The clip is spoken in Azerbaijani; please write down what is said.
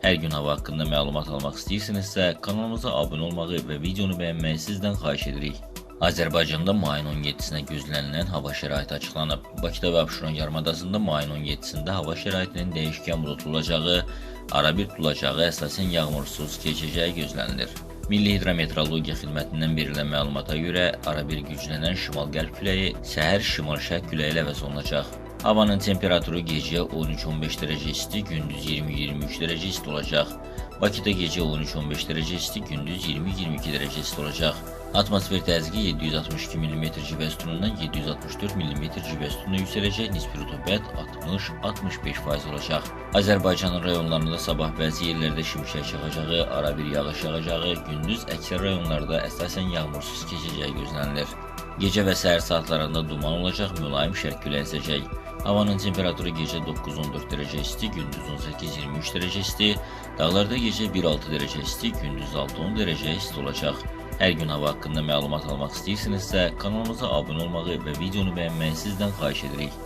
Hər gün hava haqqında məlumat almaq istəyirsinizsə, kanalımıza abunə olmağı və videonu bəyənməyi sizdən xahiş edirik. Azərbaycanda mayın 17-sinə gözlənilən hava şəraiti açıqlanıb. Bakıda və Abşeron yarımadasında mayın 17-sində hava şəraitinin dəyişkən buludlu olacağı, arabir tulacağı, əsasən yağmursuz keçəcəyi gözlənilir. Milli Hidrometeorologiya Xidmətindən verilən məlumata görə arabir güclənən şimal-qərb küləyi səhər şimal-şərq küləyi ilə əvəz olunacaq. Havanın temperaturu gecə 13-15 dərəcə isti, gündüz 20-23 dərəcə isti olacaq. Bakıda gecə 13-15 dərəcə isti, gündüz 20-22 dərəcə isti olacaq. Atmosfer təzyiqi 762 mm civə sütunundan 764 mm civə sütununa yüksələcək, nisbi rütubət 60-65% olacaq. Azərbaycanın rayonlarında sabah bəzi yerlərdə şimşək çaxacağı, arabir yağış yağacağı, gündüz əksər rayonlarda əsasən yağmursuz keçəcəyi gözlənilir. Gecə və səhər saatlarında duman olacaq, mülayim şərq küləyi əsəcək. Havanın temperaturu gecə 9-14 dərəcə isti, gündüz 18-23 dərəcə isti, dağlarda gecə 1-6 dərəcə isti, gündüz 6-10 dərəcə isti olacaq. Hər gün hava haqqında məlumat almaq istəyirsinizsə, kanalımıza abunə olmağı və videonu bəyənməyi sizdən xahiş edirik.